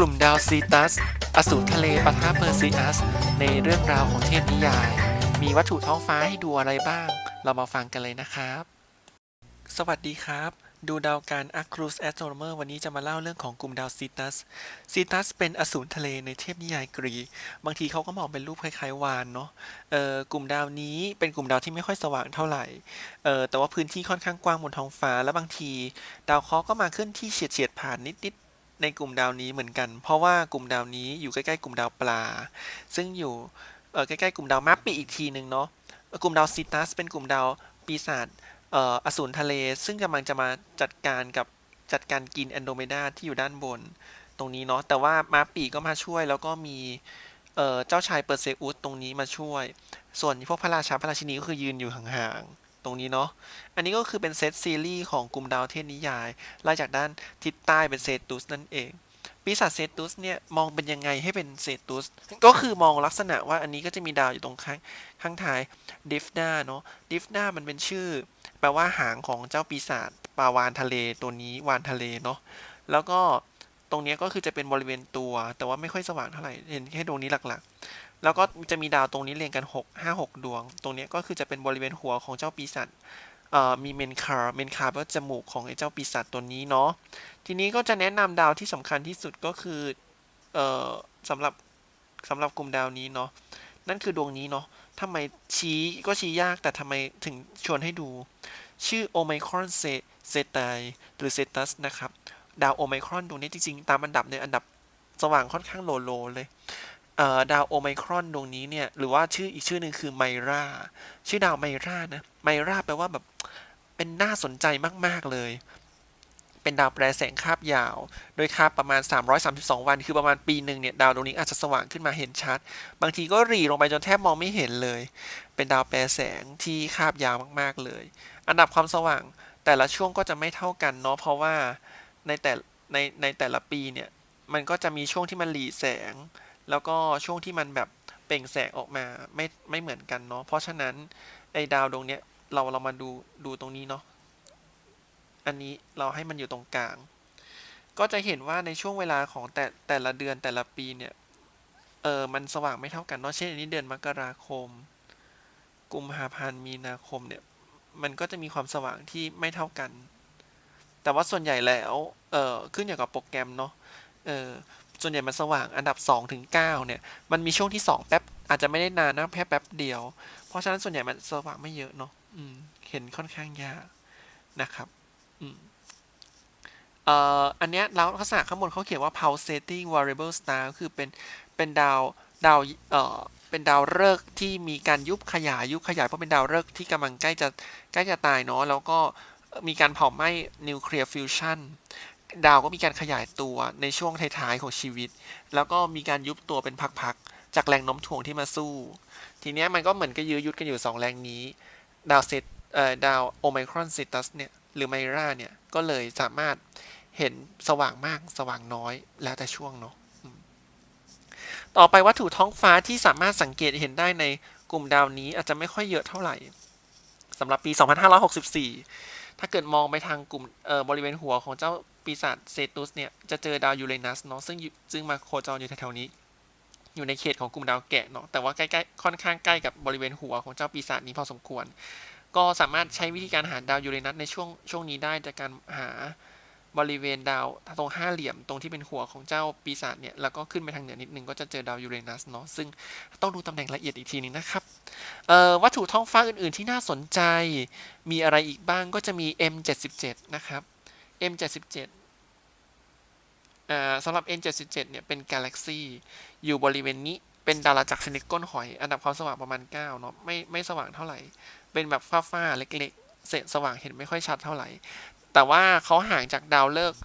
กลุ่มดาวซีตัส อสูรทะเลปะทะเพอร์ซิอัส ในเรื่องราวของเทพนิยาย มีวัตถุท้องฟ้าให้ดูอะไรบ้าง เรามาฟังกันเลยนะครับ สวัสดีครับดูดาวการ a c r u s Astronomer วันนี้จะมาเล่าเรื่องของกลุ่มดาวซีตัส ซีตัสเป็นอสูรทะเลในเทพนิยายกรีกบางทีเขาก็มองเป็นรูปคล้ายๆวานเนาะ เอ่อ กลุ่มดาวนี้เป็นกลุ่มดาวที่ไม่ค่อยสว่างเท่าไหร่ เอ่อ แต่ว่าพื้นที่ค่อนข้างกว้างบนท้องฟ้า และบางที ดาวเคราะห์ก็มาขึ้นที่เฉียดเฉียดๆผ่านนิดๆ ในกลุ่มดาวนี้เหมือนกัน เพราะว่ากลุ่มดาวนี้อยู่ใกล้ๆกลุ่มดาวปลา ซึ่งอยู่ใกล้ๆกลุ่มดาวมาร์ปีอีกทีหนึ่งเนาะกลุ่มดาวซีตัส เป็นกลุ่มดาวปีศาจอสูรทะเล ซึ่งกำลังจะมาจัดการกับจัดการกินแอนโดเมดาที่อยู่ด้านบนตรงนี้เนาะแต่ว่ามาร์ปีก็มาช่วยแล้วก็มีเอ่อเจ้าชายเปอร์เซอุสตรงนี้มาช่วย ส่วนพวกพระราชาพระราชินีก็คือยืนอยู่ห่างๆ ตรงนี้เนาะ อันนี้ก็คือเป็นเซตซีรีส์ของกลุ่มดาวเทพนิยาย ไล่จากด้านทิศใต้เป็นเซตุสนั่นเอง ปีศาจเซตุสเนี่ยมองเป็นยังไงให้เป็นเซตุส ก็คือมองลักษณะว่าอันนี้ก็จะมีดาวอยู่ตรงข้างข้างท้ายดิฟนาเนาะ ดิฟนามันเป็นชื่อ แปลว่าหางของเจ้าปีศาจปลาวานทะเลตัวนี้วานทะเลเนาะ แล้วก็ตรงนี้ก็คือจะเป็นบริเวณตัว แต่ว่าไม่ค่อยสว่างเท่าไหร่ เห็นแค่ดวงนี้หลักๆ แล้วก็จะมีดาวตรงนี้เรียงกัน 6 5 6 ดวง ตรงนี้ก็คือจะเป็นบริเวณหัวของเจ้าปีศาจมีเมนคาร์เมนคาร์แปลว่าจมูกของไอ้เจ้าปีศาจตัวนี้เนาะ ทีนี้ก็จะแนะนำดาวที่สำคัญที่สุดก็คือออสำหรับสำหรับกลุ่มดาวนี้เนาะ นั่นคือดวงนี้เนาะทำไมชี้ก็ชี้ยากแต่ทำไมถึงชวนให้ดู ชื่อโอไมครอนเซเซตายหรือเซตัสนะครับ ดาวโอไมครอนดวงนี้จริงๆ ตามอันดับเนี่ยอันดับสว่างค่อนข้างโลโลเลย ดาวโอไมครอนดวงนี้เนี่ย หรือว่าชื่ออีกชื่อหนึ่งคือไมราชื่อดาวไมรานะไมราแปลว่าแบบเป็นน่าสนใจมากๆเลย เป็นดาวแปรแสงคาบยาว โดยคาบประมาณ 332 วัน คือประมาณปีหนึ่งเนี่ย ดาวดวงนี้อาจจะสว่างขึ้นมาเห็นชัด บางทีก็หรี่ลงไปจนแทบมองไม่เห็นเลย เป็นดาวแปรแสงที่คาบยาวมากๆเลย อันดับความสว่างแต่ละช่วงก็จะไม่เท่ากันเนาะ เพราะว่าในแต่ในในแต่ละปีเนี่ย มันก็จะมีช่วงที่มันหลีแสง แล้วก็ช่วงที่มันแบบเปล่งแสงออกมาไม่ไม่เหมือนกันเนาะเพราะฉะนั้นไอ้ดาวดวงเนี้ยเราเรามาดูดูตรงนี้เนาะอันนี้เราให้มันอยู่ตรงกลาง ก็จะเห็นว่าในช่วงเวลาของแต่แต่ละเดือนแต่ละปีเนี่ยเออมันสว่างไม่เท่ากันเนาะเช่นอันนี้เดือนมกราคม กุมภาพันธ์มีนาคมเนี่ยมันก็จะมีความสว่างที่ไม่เท่ากัน แต่ว่าส่วนใหญ่แล้ว เออขึ้นอยู่กับโปรแกรมเนาะ เออ ส่วนใหญ่มันสว่างอันดับ2ถึง9เนี่ย มันมีช่วงที่ 2 แป๊บ อาจจะไม่ได้นานนะแค่แป๊บเดียว เพราะฉะนั้นส่วนใหญ่มันสว่างไม่เยอะเนาะเห็นค่อนข้างยากนะครับอันเนี้ยแล้วลักษณะข้างบนเขาเขียนว่า pulsating variable star ก็คือเป็นเป็นดาวดาวเอ่อเป็นดาวฤกษ์ที่มีการยุบขยายยุบขยายเพราะเป็นดาวฤกษ์ที่กำลังใกล้จะใกล้จะตายเนาะแล้วก็มีการเผาไหม้นิวเคลียร์ฟิวชัน ดาวก็มีการขยายตัวในช่วงท้ายๆของชีวิต แล้วก็มีการยุบตัวเป็นพักๆ จากแรงโน้มถ่วงที่มาสู้ ทีเนี้ยมันก็เหมือนกับยื้อยุดกันอยู่ 2 แรงนี้ ดาวเซตเอ่อดาวโอไมครอนเซตัสเนี่ย หรือไมราเนี่ย ก็เลยสามารถเห็นสว่างมากสว่างน้อยแล้วแต่ช่วงเนาะต่อไปวัตถุท้องฟ้าที่สามารถสังเกตเห็นได้ในกลุ่มดาวนี้อาจจะไม่ค่อยเยอะเท่าไหร่สำหรับปี 2564 ถ้าเกิดมองไปทางกลุ่มบริเวณหัวของเจ้า ปีศาจเซตุสเนี่ยจะเจอดาวยูเรนัสเนาะซึ่งซึ่งมาโคจรอยู่แถวๆนี้ อยู่ในเขตของกลุ่มดาวแกะเนาะแต่ว่าใกล้ๆค่อนข้างใกล้กับบริเวณหัวของเจ้าปีศาจนี้พอสมควร ก็สามารถใช้วิธีการหาดาวยูเรนัสในช่วงช่วงนี้ได้จากการหาบริเวณดาวตรงห้าเหลี่ยมตรงที่เป็นหัวของเจ้าปีศาจเนี่ยแล้วก็ขึ้นไปทางเหนือนิดนึงก็จะเจอดาวยูเรนัสเนาะซึ่งต้องดูตำแหน่งละเอียดอีกทีนึงนะครับวัตถุท้องฟ้าอื่นๆที่น่าสนใจมีอะไรอีกบ้างก็จะมี M77 นะครับ M77 สำหรับ M77 เนี่ยเป็นกาแล็กซีอยู่บริเวณนี้เป็นดาราจักรชนิดก้นหอย อันดับความสว่างประมาณ 9 เนาะไม่ไม่สว่างเท่าไหร่ เป็นแบบฟ้าๆเล็กๆ เศษสว่างเห็นไม่ค่อยชัดเท่าไหร่ แต่ว่าเขาห่างจากดาวฤกษ์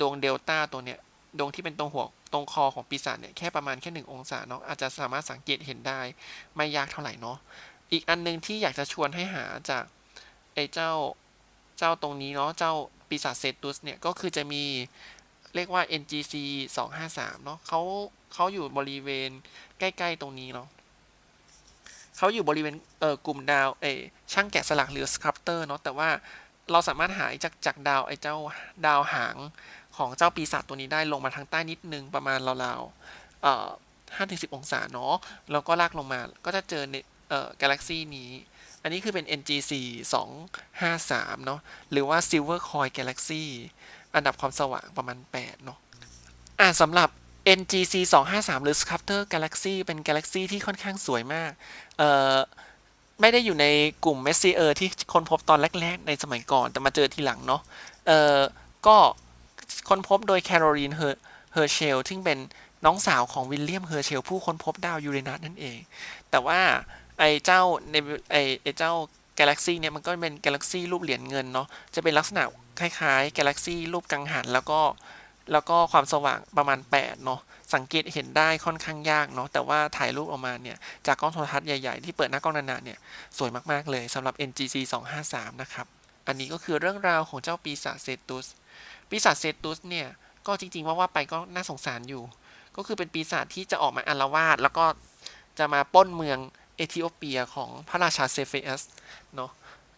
ดวงเดลต้าตัวเนี้ยดวงที่เป็นตรงหัวตรงคอของปีศาจเนี่ยแค่ประมาณแค่หนึ่งองศาเนาะอาจจะสามารถสังเกตเห็นได้ไม่ยากเท่าไหร่เนาะอีกอันหนึงที่อยากจะชวนให้หาจากไอ้เจ้าเจ้าตรงนี้เนาะเจ้าปีศาจเซตุสเนี่ยก็คือจะมี เรียกว่า NGC 253เนาะเขาเขาอยู่บริเวณใกล้ ๆ ตรงนี้เนาะเขาอยู่บริเวณเอ่อกลุ่มดาวเอช่างแกะสลักหรือสครับเตอร์เนาะแต่ว่าเราสามารถหาจากจากดาวไอ้เจ้าดาวหางของเจ้าปีศาจตัวนี้ได้ลงมาทางใต้นิดนึงประมาณราวๆเอ่อ5ถึง10องศาเนาะแล้วก็ลากลงมาก็จะเจอในเอ่อกาแล็กซีนี้ อันนี้คือเป็น NGC 253เนาะหรือว่า Silver Coin Galaxy อันดับความสว่างประมาณ 8 เนาะอ่าสำหรับ NGC 253 หรือ Sculptor Galaxy เป็น Galaxy ที่ค่อนข้างสวยมาก เอ่อ ไม่ได้อยู่ในกลุ่มเมสซีเออร์ที่ค้นพบตอนแรก ๆ ในสมัยก่อน แต่มาเจอทีหลังเนาะ เอ่อ ก็ค้นพบโดยแคโรลีนเฮอร์เชลซึ่งเป็นน้องสาวของวิลเลียม เฮอร์เชล ผู้ค้นพบดาวยูเรนัสนั่นเอง แต่ว่าไอ้เจ้าในไอ้ไอ้เจ้ากาแล็กซี่เนี่ยมันก็เป็นกาแล็กซี่รูปเหรียญเงินเนาะ จะเป็นลักษณะ คล้ายๆกาแล็กซี่รูปกังหัน แล้วก็แล้วก็ความสว่างประมาณ 8 เนาะสังเกตเห็นได้ค่อนข้างยากเนาะแต่ว่าถ่ายรูปออกมาเนี่ย จากกล้องโทรทัศน์ใหญ่ๆ ที่เปิดหน้ากล้องนานๆเนี่ย สวยมากๆเลยสำหรับ NGC 253 นะครับ อันนี้ก็คือเรื่องราวของเจ้าปีศาจเซตุส ปีศาจเซตุสเนี่ย ก็จริงๆว่าว่าไปก็น่าสงสารอยู่ ก็คือเป็นปีศาจที่จะออกมาอาละวาดแล้วก็จะมาป้นเมืองเอธิโอเปียของพระราชาเซเฟอัสเนาะ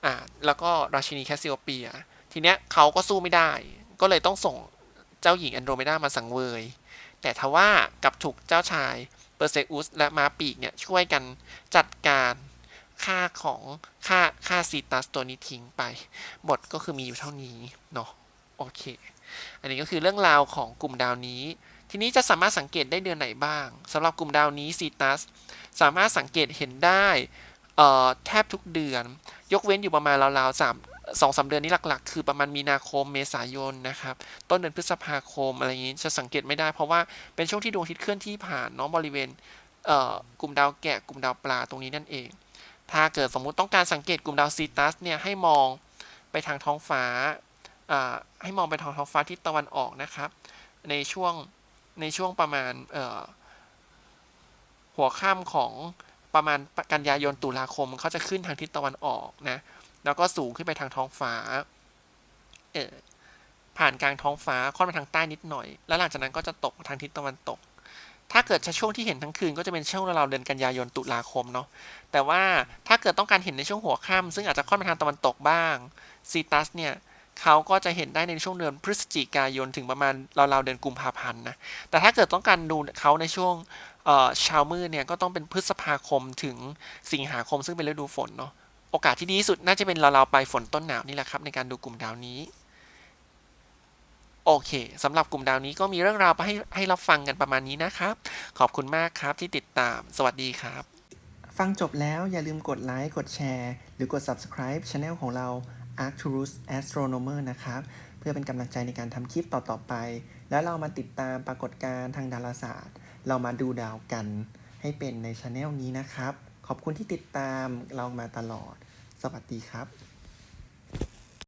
อ่าแล้วก็ราชินีแคสซิโอเปีย ทีเนี้ยเขาก็สู้ไม่ได้ ก็เลยต้องส่งเจ้าหญิงแอนโดรเมดามาสังเวย แต่ทว่ากับถูกเจ้าชายเปอร์เซอุสและมาปีกเนี่ยช่วยกันจัดการค่าของค่าค่าซีตัสตัวนี้ทิ้งไป บทก็คือมีอยู่เท่านี้เนาะโอเค อันนี้ก็คือเรื่องราวของกลุ่มดาวนี้ ทีนี้จะสามารถสังเกตได้เดือนไหนบ้างสำหรับกลุ่มดาวนี้ซีตัสสามารถสังเกตเห็นได้เอ่อแทบทุกเดือน ยกเว้นอยู่ประมาณราวๆสาม สองสาเดือนนี้หลักๆ คือประมาณมีนาคมเมษายนนะครับ ต้นเดือนพฤษภาคมอะไรอย่างนี้จะสังเกตไม่ได้ เพราะว่าเป็นช่วงที่ดวงอาทิตย์เคลื่อนที่ผ่านเนาะบริเวณเกลุ่มดาวแกะกลุ่มดาวปลาตรงนี้นั่นเอง ถ้าเกิดสมมุติต้องการสังเกตกลุ่มดาวซีตัสเนี่ยให้มองไปทางท้องฟ้าให้มองไปทางท้องฟ้าทิศตะวันออกนะครับ ในช่วงในช่วงประมาณหัวค่ำของประมาณกันยายนตุลาคมเขาจะขึ้นทางทิศตะวันออกนะ แล้วก็สูงขึ้นไปทางท้องฟ้า เออผ่านกลางท้องฟ้าค่อนไปทางใต้นิดหน่อย แล้วหลังจากนั้นก็จะตกทางทิศตะวันตก ถ้าเกิดช่วงที่เห็นทั้งคืนก็จะเป็นช่วงราวๆเดือนกันยายนตุลาคมเนาะ แต่ว่าถ้าเกิดต้องการเห็นในช่วงหัวค่ำซึ่งอาจจะค่อนไปทางตะวันตกบ้าง ซีตัสเนี่ยเขาก็จะเห็นได้ในช่วงเดือนพฤศจิกายนถึงประมาณราวๆเดือนกุมภาพันธ์นะ แต่ถ้าเกิดต้องการดูเขาในช่วงเอ่อเช้ามืดเนี่ยก็ต้องเป็นพฤษภาคมถึงสิงหาคมซึ่งเป็นฤดูฝนเนาะ โอกาสที่ดีที่สุดน่าจะเป็นราวๆปลายฝนต้นหนาวนี่แหละครับ ในการดูกลุ่มดาวนี้ โอเคสำหรับกลุ่มดาวนี้ก็มีเรื่องราวไปให้ให้รับฟังกันประมาณนี้นะครับ ขอบคุณมากครับที่ติดตาม สวัสดีครับ ฟังจบแล้วอย่าลืมกดไลค์กดแชร์หรือกด subscribe Channel ของเรา Arcturus Astronomer นะครับ เพื่อเป็นกำลังใจในการทำคลิปต่อๆไป แล้วเรามาติดตามปรากฏการณ์ทางดาราศาสตร์ เรามาดูดาวกันให้เป็นใน Channel นี้นะครับ ขอบคุณที่ติดตามเรามาตลอด สวัสดีครับ